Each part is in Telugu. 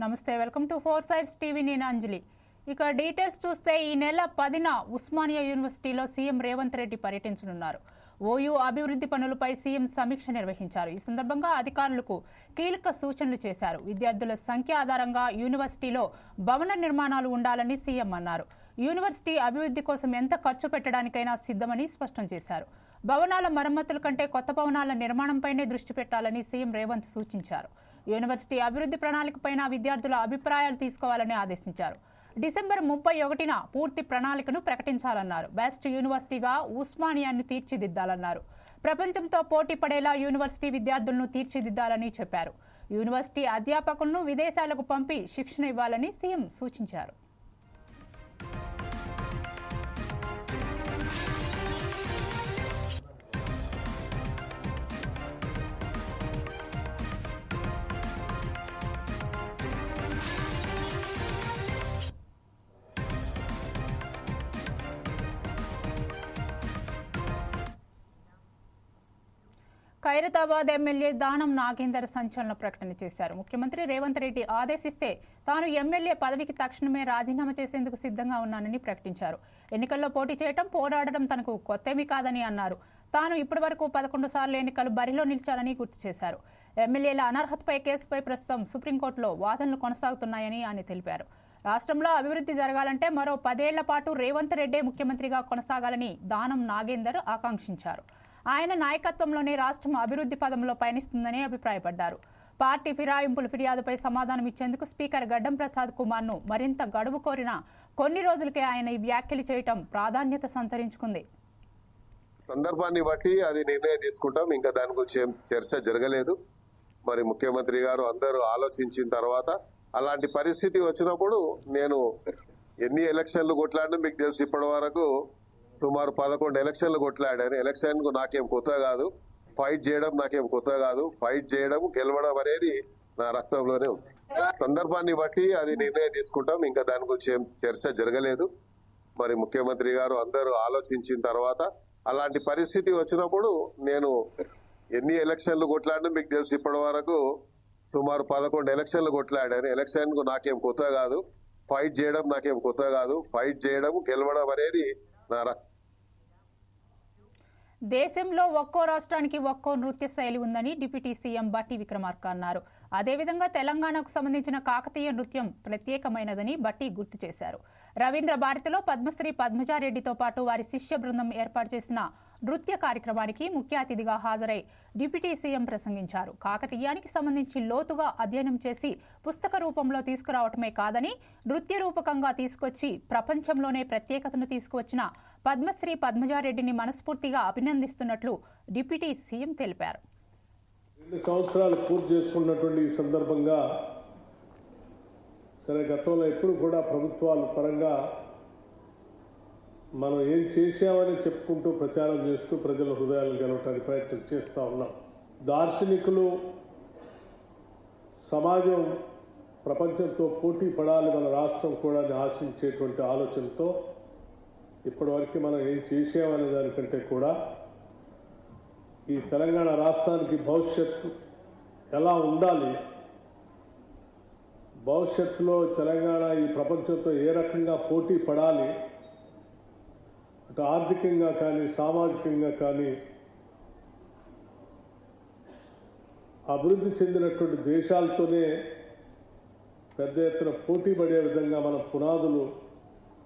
నమస్తే welcome to four sides TV. నేను అంజలి. ఇక డీటెయిల్స్ చూస్తే ఈ నెల పదిన ఉస్మానియా యూనివర్సిటీలో సీఎం రేవంత్ రెడ్డి పర్యటించనున్నారు. ఓయూ అభివృద్ధి పనులపై సీఎం సమీక్ష నిర్వహించారు. ఈ సందర్భంగా అధికారులకు కీలక సూచనలు చేశారు. విద్యార్థుల సంఖ్య ఆధారంగా యూనివర్సిటీలో భవన నిర్మాణాలు ఉండాలని సీఎం అన్నారు. యూనివర్సిటీ అభివృద్ధి కోసం ఎంత ఖర్చు పెట్టడానికైనా సిద్ధమని స్పష్టం చేశారు. భవనాల మరమ్మతుల కంటే కొత్త భవనాల నిర్మాణంపైనే దృష్టి పెట్టాలని సీఎం రేవంత్ సూచించారు. యూనివర్సిటీ అభివృద్ధి ప్రణాళికపైన విద్యార్థుల అభిప్రాయాలు తీసుకోవాలని ఆదేశించారు. డిసెంబర్ ముప్పై ఒకటిన పూర్తి ప్రణాళికను ప్రకటించాలన్నారు. బెస్ట్ యూనివర్సిటీగా ఉస్మానియాను తీర్చిదిద్దాలన్నారు. ప్రపంచంతో పోటీ పడేలా యూనివర్సిటీ విద్యార్థులను తీర్చిదిద్దాలని చెప్పారు. యూనివర్సిటీ అధ్యాపకులను విదేశాలకు పంపి శిక్షణ ఇవ్వాలని సీఎం సూచించారు. ఖైరతాబాద్ ఎమ్మెల్యే దానం నాగేందర్ సంచలన ప్రకటన చేశారు. ముఖ్యమంత్రి రేవంత్ రెడ్డి ఆదేశిస్తే తాను ఎమ్మెల్యే పదవికి తక్షణమే రాజీనామా చేసేందుకు సిద్ధంగా ఉన్నానని ప్రకటించారు. ఎన్నికల్లో పోటీ చేయడం పోరాడడం తనకు కొత్తేమీ కాదని అన్నారు. తాను ఇప్పటివరకు పదకొండు సార్లు ఎన్నికలు బరిలో నిలిచారని గుర్తు చేశారు. ఎమ్మెల్యేల అనర్హతపై కేసుపై ప్రస్తుతం సుప్రీంకోర్టులో వాదనలు కొనసాగుతున్నాయని ఆయన తెలిపారు. రాష్ట్రంలో అభివృద్ధి జరగాలంటే మరో పదేళ్ళ పాటు రేవంత్ రెడ్డే ముఖ్యమంత్రిగా కొనసాగాలని దానం నాగేందర్ ఆకాంక్షించారు. ఆయన నాయకత్వంలోనే రాష్ట్రం అభివృద్ధి పదంలో పయనిస్తుందని అభిప్రాయపడ్డారు. పార్టీ ఫిరాయింపుల ఫిర్యాదుపై సమాధానం ఇచ్చేందుకు స్పీకర్ గడ్డం ప్రసాద్ కుమార్ను మరింత గడువు కోరిన కొన్ని రోజులకే ఆయన ఈ వ్యాఖ్యలు చేయటం ప్రాధాన్యత సంతరించుకుంది. సందర్భాన్ని బట్టి అది నిర్ణయం తీసుకుంటాం. ఇంకా దాని గురించి చర్చ జరగలేదు. మరి ముఖ్యమంత్రి గారు అందరూ ఆలోచించిన తర్వాత అలాంటి పరిస్థితి వచ్చినప్పుడు నేను ఎన్ని ఎలక్షన్లు కొట్లాడినా మీకు తెలుసు ఇప్పటి వరకు సుమారు పదకొండు ఎలక్షన్లు కొట్లాడాను ఎలక్షన్కు నాకేం కొత్త కాదు. ఫైట్ చేయడం నాకేం కొత్త కాదు. ఫైట్ చేయడం గెలవడం అనేది నా రక్తంలోనే ఉంది. సందర్భాన్ని బట్టి అది నిర్ణయం తీసుకుంటాం. ఇంకా దాని గురించి ఏం చర్చ జరగలేదు. మరి ముఖ్యమంత్రి గారు అందరూ ఆలోచించిన తర్వాత అలాంటి పరిస్థితి వచ్చినప్పుడు నేను ఎన్ని ఎలక్షన్లు కొట్లాడినా మీకు తెలుసు ఇప్పటి వరకు సుమారు పదకొండు ఎలక్షన్లు కొట్లాడాను ఎలక్షన్కు నాకేం కొత్త కాదు. ఫైట్ చేయడం నాకేం కొత్త కాదు. ఫైట్ చేయడం గెలవడం అనేది నా దేశంలో ఒక్కో రాష్ట్రానికి ఒక్కో నృత్య శైలి ఉందని డిప్యూటీ సీఎం బట్టి విక్రమార్క అన్నారు. అదేవిధంగా తెలంగాణకు సంబంధించిన కాకతీయ నృత్యం ప్రత్యేకమైనదని బట్టి గుర్తు చేశారు. రవీంద్ర భారతిలో పద్మశ్రీ పద్మజారెడ్డితో పాటు వారి శిష్య బృందం ఏర్పాటు చేసిన నృత్య కార్యక్రమానికి ముఖ్య అతిథిగా హాజరై డిప్యూటీ సీఎం ప్రసంగించారు. కాకతీయానికి సంబంధించి లోతుగా అధ్యయనం చేసి పుస్తక రూపంలో తీసుకురావటమే కాదని నృత్య రూపకంగా తీసుకొచ్చి ప్రపంచంలోనే ప్రత్యేకతను తీసుకువచ్చిన పద్మశ్రీ పద్మజారెడ్డిని మనస్ఫూర్తిగా అభినందిస్తున్నట్లు డిప్యూటీ సీఎం తెలిపారు. రెండు సంవత్సరాలు పూర్తి చేసుకున్నటువంటి ఈ సందర్భంగా సరే గతంలో ఎప్పుడు కూడా ప్రభుత్వాల పరంగా మనం ఏం చేశామని చెప్పుకుంటూ ప్రచారం చేస్తూ ప్రజల హృదయాలు గెలవటానికి ప్రయత్నం చేస్తూ ఉన్నాం. దార్శనికులు సమాజం ప్రపంచంతో పోటీ పడాలి మన రాష్ట్రం కూడా ఆశించేటువంటి ఆలోచనతో ఇప్పటివరకు మనం ఏం చేసామనే దానికంటే కూడా ఈ తెలంగాణ రాష్ట్రానికి భవిష్యత్తు ఎలా ఉండాలి? భవిష్యత్తులో తెలంగాణ ఈ ప్రపంచంతో ఏ రకంగా పోటీ పడాలి? అటు ఆర్థికంగా కానీ సామాజికంగా కానీ అభివృద్ధి చెందినటువంటి దేశాలతోనే పెద్ద ఎత్తున పోటీ పడే విధంగా మనం పునాదులు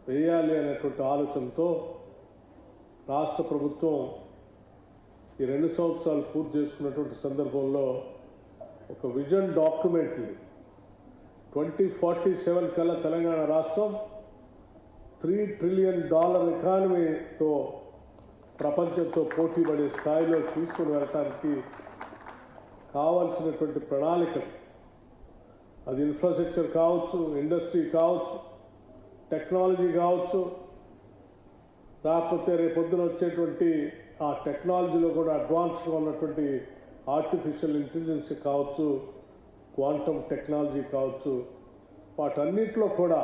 వేయాలి అనేటువంటి ఆలోచనతో రాష్ట్ర ప్రభుత్వం ఈ రెండు సంవత్సరాలు పూర్తి చేసుకున్నటువంటి సందర్భంలో ఒక విజన్ డాక్యుమెంట్ని ట్వంటీ ఫార్టీ సెవెన్ కల్లా తెలంగాణ రాష్ట్రం త్రీ ట్రిలియన్ డాలర్ ఎకానమీతో ప్రపంచంతో పోటీ పడే స్థాయిలో తీసుకుని వెళ్ళటానికి కావాల్సినటువంటి ప్రణాళికలు. అది ఇన్ఫ్రాస్ట్రక్చర్ కావచ్చు ఇండస్ట్రీ కావచ్చు టెక్నాలజీ కావచ్చు. లేకపోతే రేపొద్దున వచ్చేటువంటి ఆ టెక్నాలజీలో కూడా అడ్వాన్స్గా ఉన్నటువంటి ఆర్టిఫిషియల్ ఇంటెలిజెన్స్ కావచ్చు క్వాంటమ్ టెక్నాలజీ కావచ్చు వాటన్నిటిలో కూడా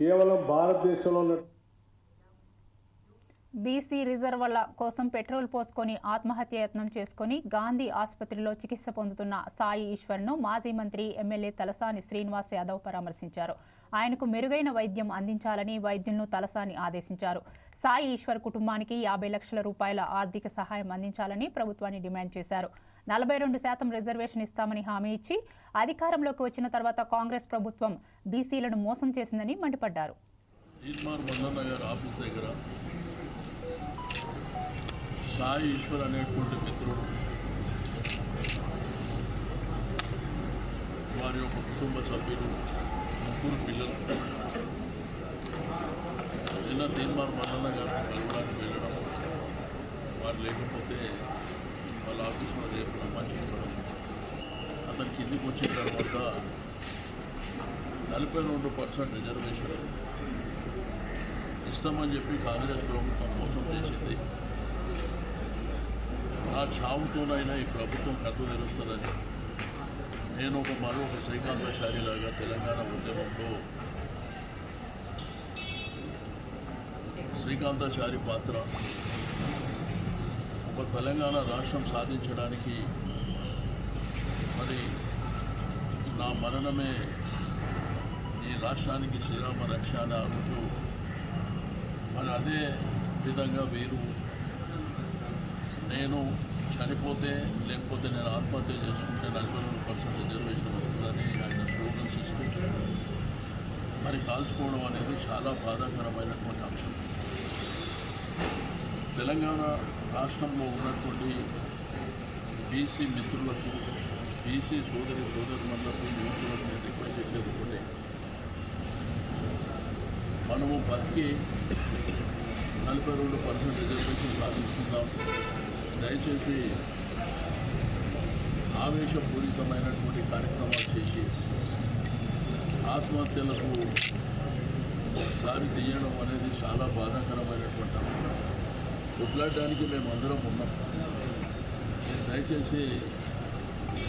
కేవలం భారతదేశంలో ఉన్న బీసీ రిజర్వర్ల కోసం పెట్రోల్ పోసుకొని ఆత్మహత్య యత్నం చేసుకుని గాంధీ ఆసుపత్రిలో చికిత్స పొందుతున్న సాయి ఈశ్వర్ను మాజీ మంత్రి ఎమ్మెల్యే తలసాని శ్రీనివాస్ యాదవ్ పరామర్శించారు. ఆయనకు మెరుగైన వైద్యం అందించాలని వైద్యులను తలసాని ఆదేశించారు. సాయి ఈశ్వర్ కుటుంబానికి యాభై లక్షల రూపాయల ఆర్థిక సహాయం అందించాలని ప్రభుత్వాన్ని డిమాండ్ చేశారు. నలభై రెండు శాతం రిజర్వేషన్ ఇస్తామని హామీ ఇచ్చి అధికారంలోకి వచ్చిన తర్వాత కాంగ్రెస్ ప్రభుత్వం బీసీలను మోసం చేసిందని మండిపడ్డారు. సాయి ఈశ్వర్ అనేటువంటి మిత్రుడు వారి యొక్క కుటుంబ సభ్యులు ముగ్గురు పిల్లలు నిన్న తీర్మార్ మండల గారు కలవడానికి వెళ్ళడం వారు లేకపోతే వాళ్ళ ఆఫీస్లో రేపు రమ్మని అతను కిందికి వచ్చిన తర్వాత నలభై రెండు పర్సెంట్ రిజర్వేషన్ ఇస్తామని చెప్పి కాంగ్రెస్ ప్రభుత్వం మోసం చేసింది. నా చావుతోనైనా ఈ ప్రభుత్వం కథ తెరుస్తుందని నేను ఒక మరో ఒక శ్రీకాంతాచారిలాగా తెలంగాణ ఉద్యమంలో శ్రీకాంతాచారి పాత్ర. ఒక తెలంగాణ రాష్ట్రం సాధించడానికి మరి నా మరణమే ఈ రాష్ట్రానికి శ్రీరామ రక్ష అని ఆ రోజు మరి అదే విధంగా వీరు నేను చనిపోతే లేకపోతే నేను ఆత్మహత్య చేసుకుంటే నలభై రెండు పర్సెంట్ రిజర్వేషన్ వస్తుందని ఆయన స్లోగన్స్ ఇస్తూ మరి కాల్చుకోవడం అనేది చాలా బాధాకరమైనటువంటి అంశం. తెలంగాణ రాష్ట్రంలో ఉన్నటువంటి బీసీ మిత్రులకు బీసీ సోదరి సోదరులకు యువకులకు నేను ఎక్కడ చేసేది ఒకటే మనము బతికి నలభై రెండు పర్సెంట్ రిజర్వేషన్ సాధించుకుందాం. దయచేసి ఆవేశపూరితమైనటువంటి కార్యక్రమాలు చేసి ఆత్మహత్యలకు దారి తీయడం అనేది చాలా బాధాకరమైనటువంటి కొట్లాడడానికి మేము అందరం ఉన్నాం. దయచేసి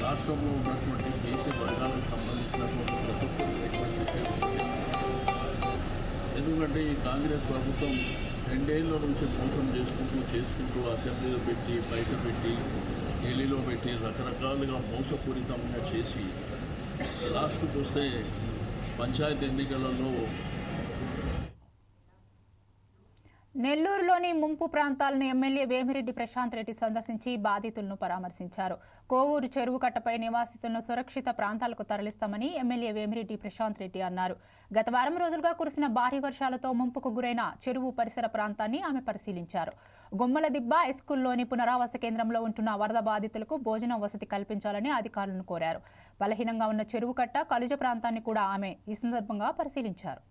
రాష్ట్రంలో ఉన్నటువంటి దేశ వర్గాలకు సంబంధించినటువంటి ప్రతి ఒక్కరు ఎందుకంటే ఈ కాంగ్రెస్ ప్రభుత్వం రెండేళ్ళ నుంచి మోసం చేసుకుంటూ చేసుకుంటూ అసెంబ్లీలో పెట్టి బయట పెట్టి ఢిల్లీలో పెట్టి రకరకాలుగా మోసపూరితంగా చేసి లాస్ట్కి వస్తే పంచాయతీ ఎన్నికలలో నెల్లూరులోని ముంపు ప్రాంతాలను ఎమ్మెల్యే వేమిరెడ్డి ప్రశాంత్ రెడ్డి సందర్శించి బాధితులను పరామర్శించారు. కోవూరు చెరువు కట్టపై నివాసితులను సురక్షిత ప్రాంతాలకు తరలిస్తామని ఎమ్మెల్యే వేమిరెడ్డి ప్రశాంత్ రెడ్డి అన్నారు. గత వారం రోజులుగా కురిసిన భారీ వర్షాలతో ముంపుకు గురైన చెరువు పరిసర ప్రాంతాన్ని ఆమె పరిశీలించారు. గుమ్మలదిబ్బ ఎస్కూల్లోని పునరావాస కేంద్రంలో ఉంటున్న వరద బాధితులకు భోజనం వసతి కల్పించాలని అధికారులను కోరారు. బలహీనంగా ఉన్న చెరువు కట్ట కలుజ ప్రాంతాన్ని కూడా ఆమె ఈ సందర్భంగా పరిశీలించారు.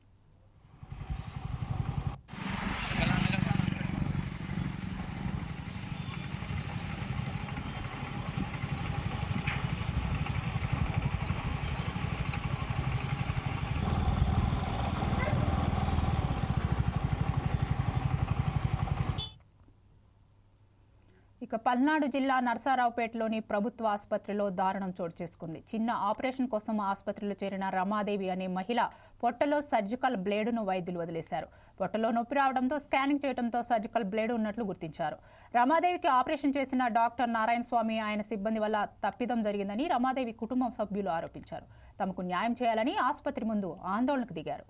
ఇక పల్నాడు జిల్లా నర్సారావుపేటలోని ప్రభుత్వ ఆసుపత్రిలో దారుణం చోటు చేసుకుంది. చిన్న ఆపరేషన్ కోసం ఆసుపత్రిలో చేరిన రమాదేవి అనే మహిళ పొట్టలో సర్జికల్ బ్లేడును వైద్యులు వదిలేశారు. పొట్టలో నొప్పి రావడంతో స్కానింగ్ చేయడంతో సర్జికల్ బ్లేడ్ ఉన్నట్లు గుర్తించారు. రమాదేవికి ఆపరేషన్ చేసిన డాక్టర్ నారాయణ స్వామి ఆయన సిబ్బంది వల్ల తప్పిదం జరిగిందని రమాదేవి కుటుంబ సభ్యులు ఆరోపించారు. తమకు న్యాయం చేయాలని ఆసుపత్రి ముందు ఆందోళనకు దిగారు.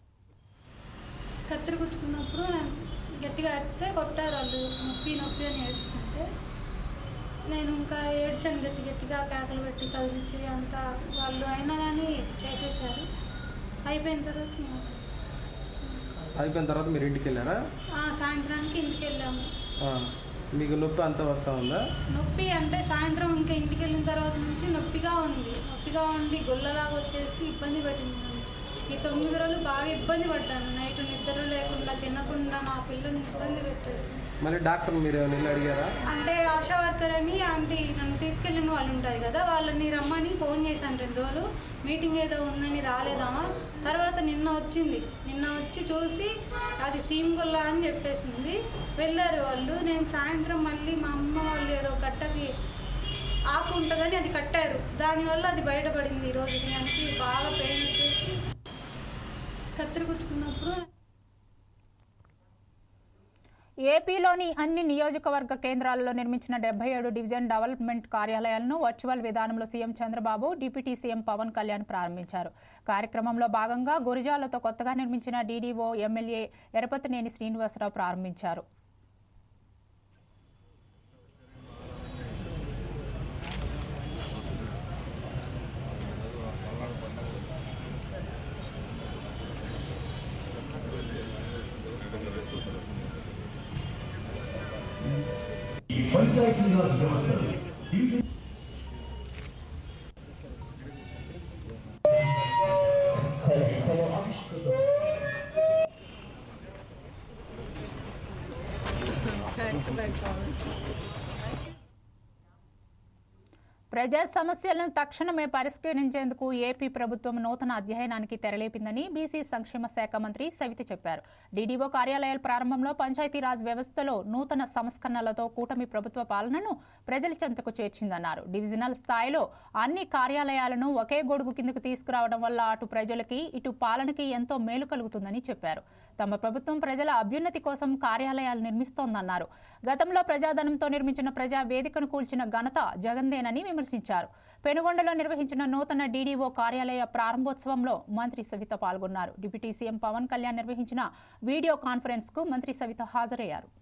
కత్తిరి గుచ్చుకున్నప్పుడు గట్టిగా ఎత్తే కొట్టారు వాళ్ళు నొప్పి నొప్పి అని ఏడుస్తుంటే. నేను ఇంకా ఏడ్చాను గట్టి గట్టిగా కేకలు పెట్టి కదిలించి అంతా వాళ్ళు అయినా కానీ చేసేసారు. అయిపోయిన తర్వాత అయిపోయిన తర్వాత మీరు ఇంటికి వెళ్ళారా సాయంత్రానికి ఇంటికి వెళ్ళాము మీకు నొప్పి అంతా వస్తూ ఉందా? నొప్పి అంటే సాయంత్రం ఇంకా ఇంటికి వెళ్ళిన తర్వాత నుంచి నొప్పిగా ఉంది. నొప్పిగా ఉండి గొల్లలాగా వచ్చేసి ఇబ్బంది పెట్టింది. ఈ తొమ్మిది రోజులు బాగా ఇబ్బంది పడ్డాను. నైట్ నిద్ర లేకుండా తినకుండా నా పిల్లని ఇబ్బంది పెట్టేసింది. మళ్ళీ డాక్టర్ మీరు ఏమైనా అడిగారా? అంటే ఆశా వర్కర్ అని ఆంటీ నన్ను తీసుకెళ్ళిన వాళ్ళు ఉంటారు కదా వాళ్ళని రమ్మని ఫోన్ చేశాను రెండు రోజులు. మీటింగ్ ఏదో ఉందని రాలేదామా? తర్వాత నిన్న వచ్చింది. నిన్న వచ్చి చూసి అది సీమ్గొల్ల అని చెప్పేసింది. వెళ్ళారు వాళ్ళు. నేను సాయంత్రం మళ్ళీ మా అమ్మ వాళ్ళు ఏదో కట్టకి ఆకు ఉంటుందని అది కట్టారు. దానివల్ల అది బయటపడింది ఈరోజు దానికి బాగా పెయిన్ వచ్చేసి కత్తిరి గుచ్చుకున్నప్పుడు ఏపీలోని అన్ని నియోజకవర్గ కేంద్రాలలో నిర్మించిన డెబ్బై ఏడు డివిజన్ డెవలప్మెంట్ కార్యాలయాలను వర్చువల్ విధానంలో CM Chandrababu deputy CM Pawan Kalyan ప్రారంభించారు. కార్యక్రమంలో భాగంగా గురిజాలతో కొత్తగా నిర్మించిన డీడీఓ ఎమ్మెల్యే ఎరపతినేని శ్రీనివాసరావు ప్రారంభించారు. పంచాయతీరాజ్ వ్యవస్థలు ప్రజా సమస్యలను తక్షణమే పరిష్కరించేందుకు ఏపీ ప్రభుత్వం నూతన అధ్యయనానికి తెరలేపిందని బీసీ సంక్షేమ శాఖ మంత్రి సవిత చెప్పారు. డీడీఓ కార్యాలయాల ప్రారంభంలో పంచాయతీరాజ్ వ్యవస్థలో నూతన సంస్కరణలతో కూటమి ప్రభుత్వ పాలనను ప్రజల చెంతకు చేర్చిందన్నారు. డివిజనల్ స్థాయిలో అన్ని కార్యాలయాలను ఒకే గొడుగు కిందకు తీసుకురావడం వల్ల అటు ప్రజలకి ఇటు పాలనకి ఎంతో మేలు కలుగుతుందని చెప్పారు. తమ ప్రభుత్వం ప్రజల అభ్యున్నతి కోసం కార్యాలయాలు నిర్మిస్తోందన్నారు. గతంలో ప్రజాధనంతో నిర్మించిన ప్రజా వేదికను కూల్చిన ఘనత జగన్దేనని విమర్శించారు. పెనుగొండలో నిర్వహించిన నూతన డీడీఓ కార్యాలయ ప్రారంభోత్సవంలో మంత్రి సవిత పాల్గొన్నారు. డిప్యూటీ సీఎం పవన్ కళ్యాణ్ నిర్వహించిన వీడియో కాన్ఫరెన్స్కు మంత్రి సవిత హాజరయ్యారు.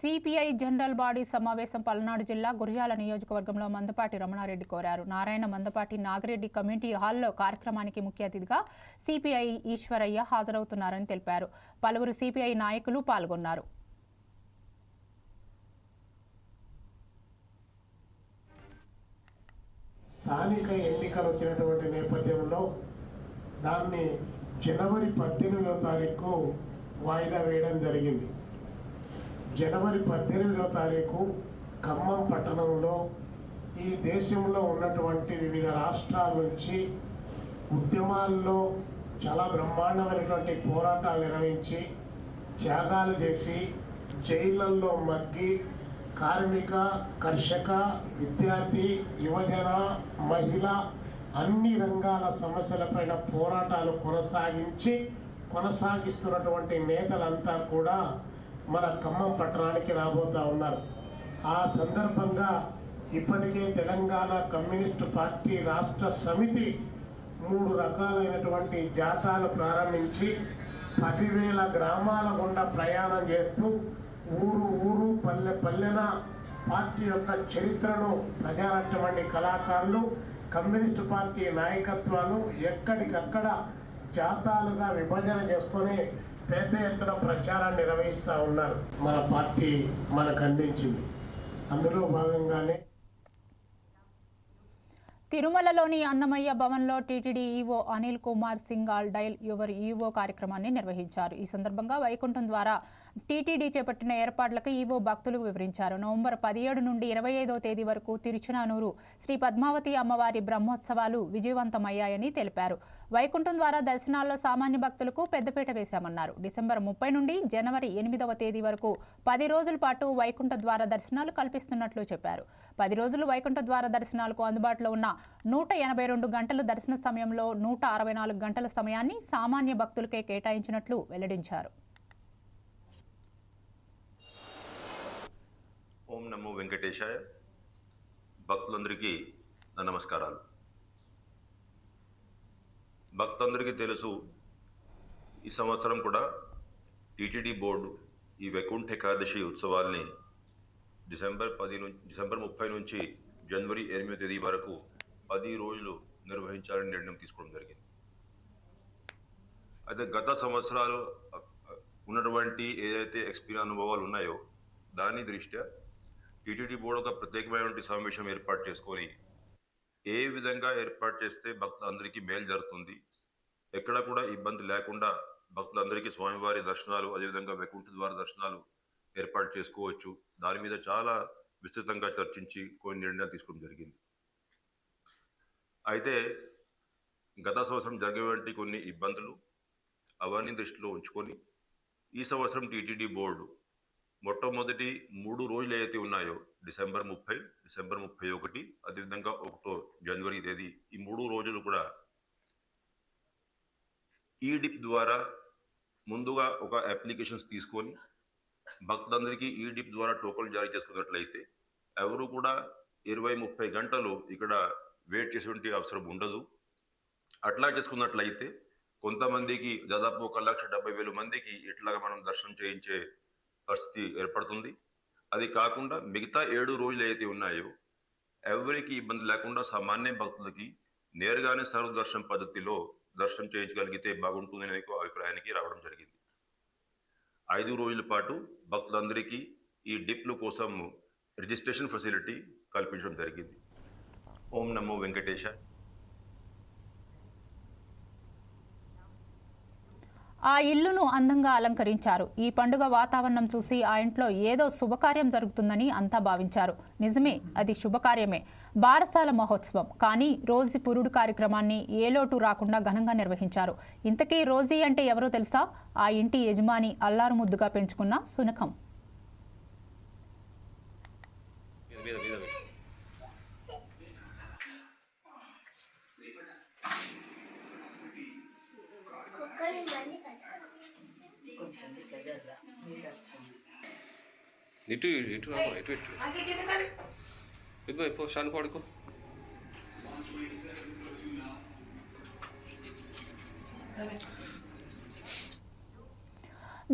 సిపిఐ జనరల్ బాడీ సమావేశం పల్నాడు జిల్లా గురజాల నియోజకవర్గంలో మందపాటి రమణారెడ్డి కోరారు. నారాయణ మందపాటి నాగిరెడ్డి కమ్యూనిటీ హాల్లో కార్యక్రమానికి ముఖ్య అతిథిగా సిపిఐ ఈశ్వరయ్య హాజరవుతున్నారని తెలిపారు. పలువురు సిపిఐ నాయకులు పాల్గొన్నారు. స్థానిక ఎన్నికలు వచ్చినటువంటి నేపథ్యంలో దాన్ని జనవరి పద్దెనిమిదవ తారీఖు వాయిదా వేయడం జరిగింది. జనవరి పద్దెనిమిదవ తారీఖు ఖమ్మం పట్టణంలో ఈ దేశంలో ఉన్నటువంటి వివిధ రాష్ట్రాల నుంచి ఉద్యమాల్లో చాలా బ్రహ్మాండమైనటువంటి పోరాటాలు నిర్వహించి త్యాగాలు చేసి జైళ్ళల్లో మగ్గి కార్మిక కర్షక విద్యార్థి యువజన మహిళ అన్ని రంగాల సమస్యలపైన పోరాటాలు కొనసాగించి కొనసాగిస్తున్నటువంటి నేతలంతా కూడా మన ఖమ్మం పట్టణానికి రాబోతా ఉన్నారు. ఆ సందర్భంగా ఇప్పటికే తెలంగాణ కమ్యూనిస్టు పార్టీ రాష్ట్ర సమితి మూడు రకాలైనటువంటి జాతాలు ప్రారంభించి పదివేల గ్రామాల గుండా ప్రయాణం చేస్తూ ఊరు ఊరు పల్లె పల్లెన పార్టీ యొక్క చరిత్రను ప్రజానటువంటి కళాకారులు కమ్యూనిస్టు పార్టీ నాయకత్వాలు ఎక్కడికక్కడ జాతాలుగా విభజన చేసుకొని పెద్ద ఎత్తున ప్రచారాన్ని నిర్వహిస్తూ ఉన్నారు. మన పార్టీ మనకు అందించింది. అందులో భాగంగానే తిరుమలలోని అన్నమయ్య భవన్లో TTD EO Anil Kumar Singhal dial your EO కార్యక్రమాన్ని నిర్వహించారు. ఈ సందర్భంగా వైకుంఠం ద్వారా టీటీడీ చేపట్టిన ఏర్పాట్లకు ఈవో భక్తులకు వివరించారు. నవంబర్ పదిహేడు నుండి ఇరవై ఐదో తేదీ వరకు తిరుచునానూరు శ్రీ పద్మావతి అమ్మవారి బ్రహ్మోత్సవాలు విజయవంతమయ్యాయని తెలిపారు. వైకుంఠం ద్వారా దర్శనాల్లో సామాన్య భక్తులకు పెద్దపీట వేశామన్నారు. డిసెంబర్ ముప్పై నుండి జనవరి ఎనిమిదవ తేదీ వరకు పది రోజుల పాటు వైకుంఠ ద్వార దర్శనాలు కల్పిస్తున్నట్లు చెప్పారు. పది రోజులు వైకుంఠ ద్వార దర్శనాలకు అందుబాటులో ఉన్న నూట ఎనభై రెండు గంటలు దర్శన సమయంలో నూట అరవై నాలుగు గంటల సమయాన్ని సామాన్య భక్తులకే కేటాయించినట్లు వెల్లడించారు. ఓం నమో వెంకటేశాయ. భక్తులందరికీ నమస్కారాలు. భక్తులందరికీ తెలుసు ఈ సంవత్సరం కూడా టీటీడీ బోర్డు ఈ వైకుంఠ ఏకాదశి ఉత్సవాల్ని డిసెంబర్ పది నుంచి డిసెంబర్ ముప్పై నుంచి జనవరి ఎనిమిదో తేదీ వరకు పది రోజులు నిర్వహించాలని నిర్ణయం తీసుకోవడం జరిగింది. అయితే గత సంవత్సరాలు ఉన్నటువంటి ఏదైతే ఎక్స్పీరియన్స్ అనుభవాలు ఉన్నాయో దాని దృష్ట్యా టీటీడీ బోర్డు ఒక ప్రత్యేకమైనటువంటి సమావేశం ఏర్పాటు చేసుకొని ఏ విధంగా ఏర్పాటు చేస్తే భక్తులందరికీ మేలు జరుగుతుంది? ఎక్కడ కూడా ఇబ్బంది లేకుండా భక్తులందరికీ స్వామివారి దర్శనాలు అదేవిధంగా వైకుంఠ ద్వార దర్శనాలు ఏర్పాటు చేసుకోవచ్చు. దాని మీద చాలా విస్తృతంగా చర్చించి కొన్ని నిర్ణయాలు తీసుకోవడం జరిగింది. అయితే గత సంవత్సరం జరిగేటువంటి కొన్ని ఇబ్బందులు అవన్నీ దృష్టిలో ఉంచుకొని ఈ సంవత్సరం టీటీడీ బోర్డు మొట్టమొదటి మూడు రోజులు ఏవైతే ఉన్నాయో డిసెంబర్ ముప్పై డిసెంబర్ ముప్పై ఒకటి అదేవిధంగా ఒకటో జనవరి తేదీ ఈ మూడు రోజులు కూడా ఈ డిప్ ద్వారా ముందుగా ఒక అప్లికేషన్స్ తీసుకొని భక్తులందరికీ ఈ డిప్ ద్వారా టోకన్లు జారీ చేసుకున్నట్లయితే ఎవరు కూడా ఇరవై ముప్పై గంటలు ఇక్కడ వెయిట్ చేసేటువంటి అవసరం ఉండదు. అట్లా చేసుకున్నట్లయితే కొంతమందికి దాదాపు ఒక లక్ష డెబ్బై వేల మందికి ఇట్లాగా మనం దర్శనం చేయించే పరిస్థితి ఏర్పడుతుంది. అది కాకుండా మిగతా ఏడు రోజులు ఏవైతే ఉన్నాయో ఎవరికి ఇబ్బంది లేకుండా సామాన్య భక్తులకి నేరుగానే సర్వదర్శనం పద్ధతిలో దర్శనం చేయించగలిగితే బాగుంటుందనే అభిప్రాయానికి రావడం జరిగింది. ఐదు రోజుల పాటు భక్తులందరికీ ఈ డిప్లు కోసం రిజిస్ట్రేషన్ ఫెసిలిటీ కల్పించడం జరిగింది. ఓం నమో వెంకటేశ. ఆ ఇల్లును అందంగా అలంకరించారు. ఈ పండుగ వాతావరణం చూసి ఆ ఇంట్లో ఏదో శుభకార్యం జరుగుతుందని అంతా భావించారు. నిజమే అది శుభకార్యమే. బారసాల మహోత్సవం. కానీ రోజీ పురుడు కార్యక్రమాన్ని ఏ లోటు రాకుండా ఘనంగా నిర్వహించారు. ఇంతకీ రోజీ అంటే ఎవరో తెలుసా? ఆ ఇంటి యజమాని అల్లారు ముద్దుగా పెంచుకున్న సునకం మీద మీద పెట్టు ఇటు ఇటు రామ్మా, ఇటు ఇటు. ఇదిగో ఇప్పుడు షాన్ పడుకో.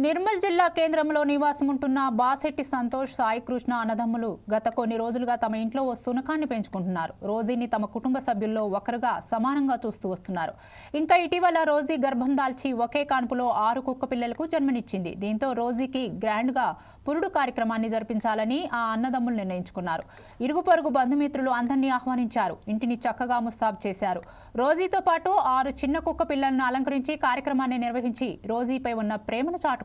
నిర్మల్ జిల్లా కేంద్రంలో నివాసం ఉంటున్న బాసెట్టి సంతోష్ సాయి కృష్ణ అన్నదమ్ములు గత కొన్ని రోజులుగా తమ ఇంట్లో ఓ సునకాన్ని పెంచుకుంటున్నారు. రోజీని తమ కుటుంబ సభ్యుల్లో ఒకరుగా సమానంగా చూస్తూ వస్తున్నారు. ఇంకా ఇటీవల రోజీ గర్భం దాల్చి ఒకే కాన్పులో ఆరు కుక్క పిల్లలకు జన్మనిచ్చింది. దీంతో రోజీకి గ్రాండ్గా పురుడు కార్యక్రమాన్ని జరిపించాలని ఆ అన్నదమ్ములు నిర్ణయించుకున్నారు. ఇరుగు పొరుగు బంధుమిత్రులు అందరినీ ఆహ్వానించారు. ఇంటిని చక్కగా ముస్తాబు చేశారు. రోజీతో పాటు ఆరు చిన్న కుక్క పిల్లలను అలంకరించి కార్యక్రమాన్ని నిర్వహించి రోజీపై ఉన్న ప్రేమను చాటు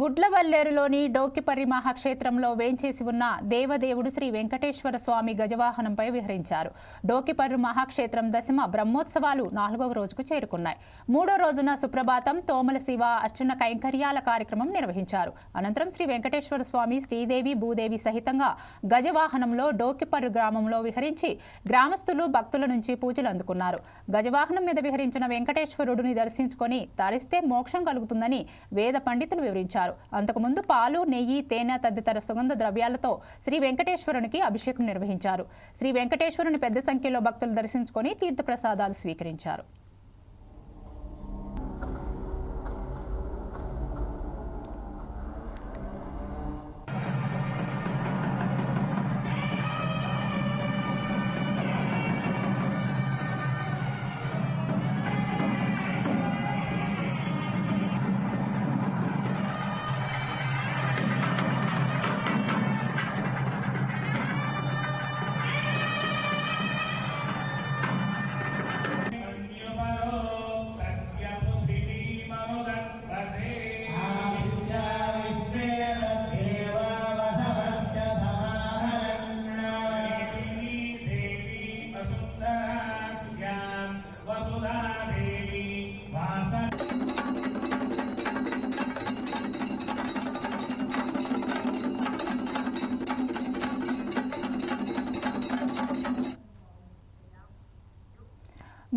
గుడ్లవల్లేరులోని డోకిపర్రి మహాక్షేత్రంలో వేంచేసి ఉన్న దేవదేవుడు శ్రీ వెంకటేశ్వర స్వామి గజవాహనంపై విహరించారు. డోకిపర్రు మహాక్షేత్రం దశమ బ్రహ్మోత్సవాలు నాలుగవ రోజుకు చేరుకున్నాయి. మూడో రోజున సుప్రభాతం తోమల శివ అర్చన కైంకర్యాల కార్యక్రమం నిర్వహించారు. అనంతరం శ్రీ వెంకటేశ్వర స్వామి శ్రీదేవి భూదేవి సహితంగా గజవాహనంలో డోకిపర్రు గ్రామంలో విహరించి గ్రామస్తులు భక్తుల నుంచి పూజలు అందుకున్నారు. గజవాహనం మీద విహరించిన వెంకటేశ్వరుడిని దర్శించుకొని తరిస్తే మోక్షం కలుగుతుందని వేద పండితులు వివరించారు. అంతకుముందు పాలు నెయ్యి తేనె తదితర సుగంధ ద్రవ్యాలతో శ్రీ వెంకటేశ్వరునికి అభిషేకం నిర్వహించారు. శ్రీ వెంకటేశ్వరుని పెద్ద సంఖ్యలో భక్తులు దర్శించుకొని తీర్థప్రసాదాలు స్వీకరించారు.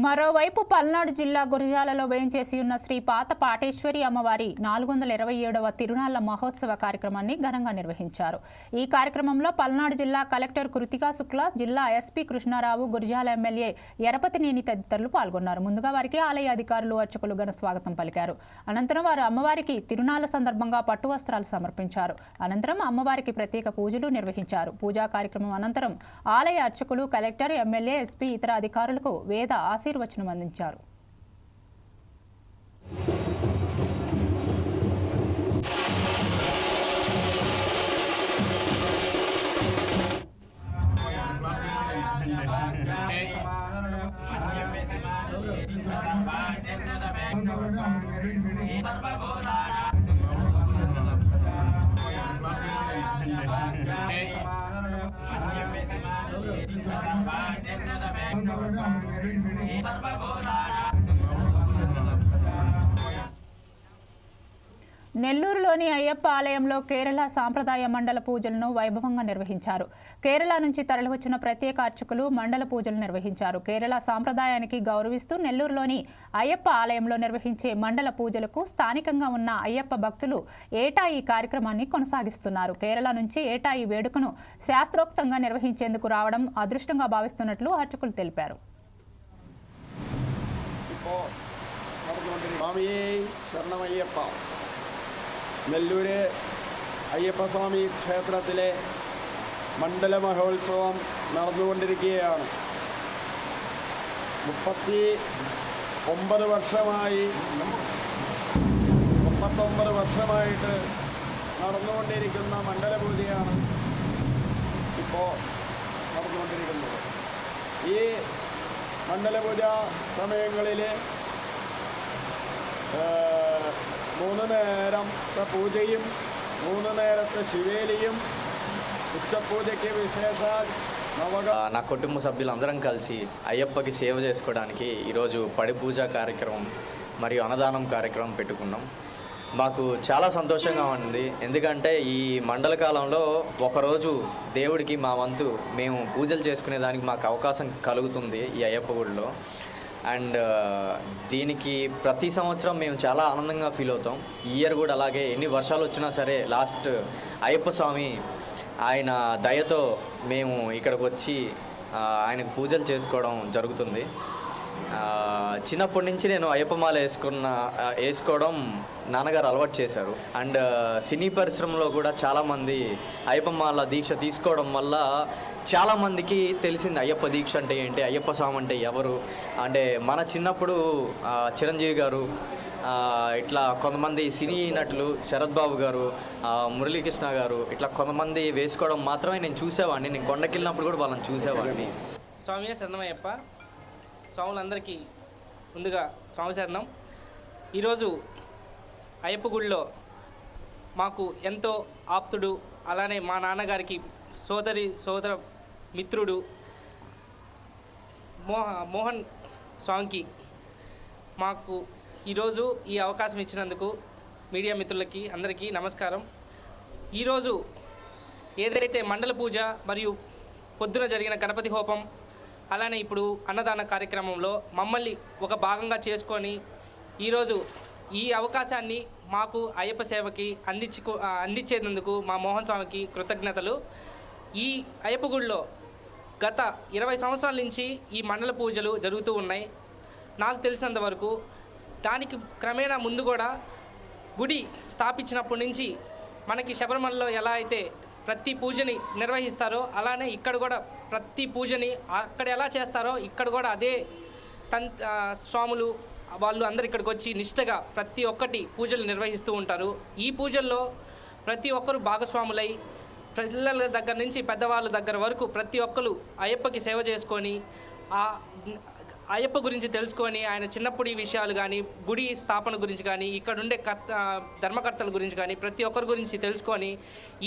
మరోవైపు పల్నాడు జిల్లా గురజాలలో వేయించేసి ఉన్న శ్రీ పాత పాటేశ్వరి అమ్మవారి నాలుగు వందల ఇరవై ఏడవ తిరునాళ్ళ మహోత్సవ కార్యక్రమాన్ని ఘనంగా నిర్వహించారు. ఈ కార్యక్రమంలో పల్నాడు జిల్లా కలెక్టర్ కృతికా శుక్లా జిల్లా ఎస్పీ కృష్ణారావు గురజాల ఎమ్మెల్యే ఎరపతినేని తదితరులు పాల్గొన్నారు. ముందుగా వారికి ఆలయ అధికారులు అర్చకులు ఘన స్వాగతం పలికారు. అనంతరం వారు అమ్మవారికి తిరునాళ్ళ సందర్భంగా పట్టు వస్త్రాలు సమర్పించారు. అనంతరం అమ్మవారికి ప్రత్యేక పూజలు నిర్వహించారు. పూజా కార్యక్రమం అనంతరం ఆలయ అర్చకులు కలెక్టర్ ఎమ్మెల్యే ఎస్పీ ఇతర అధికారులకు వేద ఆశీర్వచనం అందించారు. నెల్లూరులోని అయ్యప్ప ఆలయంలో కేరళ సాంప్రదాయ మండల పూజలను వైభవంగా నిర్వహించారు. కేరళ నుంచి తరలివచ్చిన ప్రత్యేక అర్చకులు మండల పూజలు నిర్వహించారు. కేరళ సాంప్రదాయానికి గౌరవిస్తూ నెల్లూరులోని అయ్యప్ప ఆలయంలో నిర్వహించే మండల పూజలకు స్థానికంగా ఉన్న అయ్యప్ప భక్తులు ఏటా ఈ కార్యక్రమాన్ని కొనసాగిస్తున్నారు. కేరళ నుంచి ఏటా ఈ వేడుకను శాస్త్రోక్తంగా నిర్వహించేందుకు రావడం అదృష్టంగా భావిస్తున్నట్లు అర్చకులు తెలిపారు. സ്വാമിയേ ശരണമയ്യപ്പ നെല്ലൂര് അയ്യപ്പസ്വാമി ക്ഷേത്രത്തിലെ മണ്ഡല മഹോത്സവം നടന്നുകൊണ്ടിരിക്കുകയാണ്. മുപ്പത്തി ഒമ്പത് വർഷമായി മുപ്പത്തൊമ്പത് വർഷമായിട്ട് നടന്നുകൊണ്ടിരിക്കുന്ന മണ്ഡലപൂജയാണ് ഇപ്പോൾ നടന്നുകൊണ്ടിരിക്കുന്നത്. ഈ മണ്ഡലപൂജ സമയങ്ങളിൽ ഏഹ് മൂന്ന് നേരത്തെ പൂജയും മൂന്ന് നേരത്തെ ശിവേലിയും ഉച്ചപൂജയ്ക്ക് വിശേഷ നവക ఆ, నా కుటుంబ సభ్యులందరం కలిసి అయ్యప్పకి సేవ చేసుకోవడానికి ఈరోజు పడి పూజ కార్యక్రమం మరియు అన్నదానం కార్యక్రమం పెట్టుకున్నాం మాకు చాలా సంతోషంగా ఉంది. ఎందుకంటే ఈ మండల కాలంలో ఒకరోజు దేవుడికి మా వంతు మేము పూజలు చేసుకునే దానికి మాకు అవకాశం కలుగుతుంది ఈ అయ్యప్ప గుడిలో. అండ్ దీనికి ప్రతి సంవత్సరం మేము చాలా ఆనందంగా ఫీల్ అవుతాం. ఈ ఇయర్ కూడా అలాగే ఎన్ని వర్షాలు వచ్చినా సరే లాస్ట్ అయ్యప్ప స్వామి ఆయన దయతో మేము ఇక్కడికి వచ్చి ఆయనకు పూజలు చేసుకోవడం జరుగుతుంది. చిన్నప్పటి నుంచి నేను అయ్యప్పమాల వేసుకున్న వేసుకోవడం నాన్నగారు అలవాటు చేశారు. అండ్ సినీ పరిశ్రమలో కూడా చాలామంది అయ్యప్పమాల దీక్ష తీసుకోవడం వల్ల చాలామందికి తెలిసింది అయ్యప్ప దీక్ష అంటే ఏంటి అయ్యప్ప స్వామి అంటే ఎవరు? అంటే మన చిన్నప్పుడు చిరంజీవి గారు ఇట్లా కొంతమంది సినీ నటులు శరత్ బాబు గారు మురళీకృష్ణ గారు ఇట్లా కొంతమంది వేసుకోవడం మాత్రమే నేను చూసేవాడిని. నేను కొండకెళ్ళినప్పుడు కూడా వాళ్ళని చూసేవాడిని. స్వామి శరణమయ్యప్ప. స్వాములందరికీ ముందుగా స్వామిశరణం. ఈరోజు అయ్యప్ప గుడిలో మాకు ఎంతో ఆప్తుడు అలానే మా నాన్నగారికి సోదరి సోదర మిత్రుడు మోహ మోహన్ స్వామికి మాకు ఈరోజు ఈ అవకాశం ఇచ్చినందుకు మీడియా మిత్రులకి అందరికీ నమస్కారం. ఈరోజు ఏదైతే మండల పూజ మరియు పొద్దున జరిగిన గణపతి హోపం అలానే ఇప్పుడు అన్నదాన కార్యక్రమంలో మమ్మల్ని ఒక భాగంగా చేసుకొని ఈరోజు ఈ అవకాశాన్ని మాకు అయ్యప్ప సేవకి అందించుకు అందించేందుకు మా మోహన్ స్వామికి కృతజ్ఞతలు. ఈ అయ్యప్ప గుడిలో గత ఇరవై సంవత్సరాల నుంచి ఈ మండల పూజలు జరుగుతూ ఉన్నాయి. నాకు తెలిసినంత వరకు దానికి క్రమేణా ముందు కూడా గుడి స్థాపించినప్పటి నుంచి మనకి శబరిమలలో ఎలా అయితే ప్రతి పూజని నిర్వహిస్తారో అలానే ఇక్కడ కూడా ప్రతి పూజని అక్కడ ఎలా చేస్తారో ఇక్కడ కూడా అదే తన్ స్వాములు వాళ్ళు అందరు ఇక్కడికి వచ్చి నిష్టగా ప్రతి ఒక్కటి పూజలు నిర్వహిస్తూ ఉంటారు. ఈ పూజల్లో ప్రతి ఒక్కరు భాగస్వాములై పిల్లల దగ్గర నుంచి పెద్దవాళ్ళ దగ్గర వరకు ప్రతి ఒక్కరు అయ్యప్పకి సేవ చేసుకొని ఆ అయ్యప్ప గురించి తెలుసుకొని ఆయన చిన్నప్పటి విషయాలు కానీ గుడి స్థాపన గురించి కానీ ఇక్కడ ఉండే కర్త ధర్మకర్తల గురించి కానీ ప్రతి ఒక్కరి గురించి తెలుసుకొని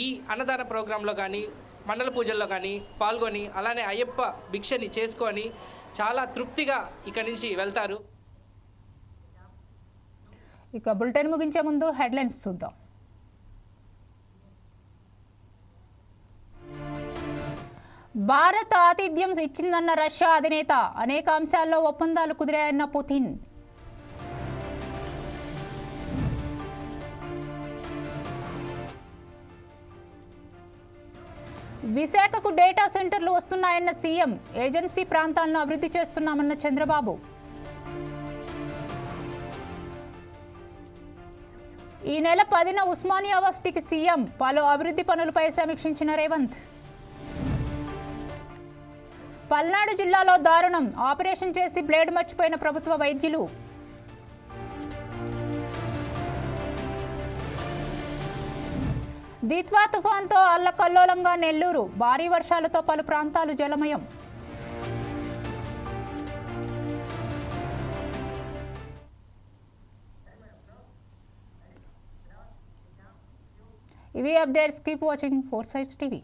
ఈ అన్నదాన ప్రోగ్రాంలో కానీ మండల పూజల్లో కానీ పాల్గొని అలానే అయ్యప్ప భిక్షని చేసుకొని చాలా తృప్తిగా ఇక్కడి నుంచి వెళ్తారు. ఇక బులెటిన్ ముగించే ముందు హెడ్లైన్స్ చూద్దాం. భారత్ ఆతిథ్యం ఇచ్చిందన్న రష్యా అధినేత అనేక అంశాల్లో ఒప్పందాలు కుదిరాయన్న పుతిన్. విశాఖకు డేటా సెంటర్లు వస్తున్నాయన్న సీఎం ఏజెన్సీ ప్రాంతాలను అభివృద్ధి చేస్తున్నామన్న చంద్రబాబు. ఈ నెల పదిన ఉస్మానియా వర్సిటీకి సీఎం పలు అభివృద్ధి పనులపై సమీక్షించిన రేవంత్. పల్నాడు జిల్లాలో దారుణం. ఆపరేషన్ చేసి బ్లేడ్ మర్చిపోయిన ప్రభుత్వ వైద్యులు. దిత్వా తుఫాన్తో అల్లకల్లోలంగా నెల్లూరు. భారీ వర్షాలతో పలు ప్రాంతాలు జలమయం. ఇవి updates. Keep watching four sides TV.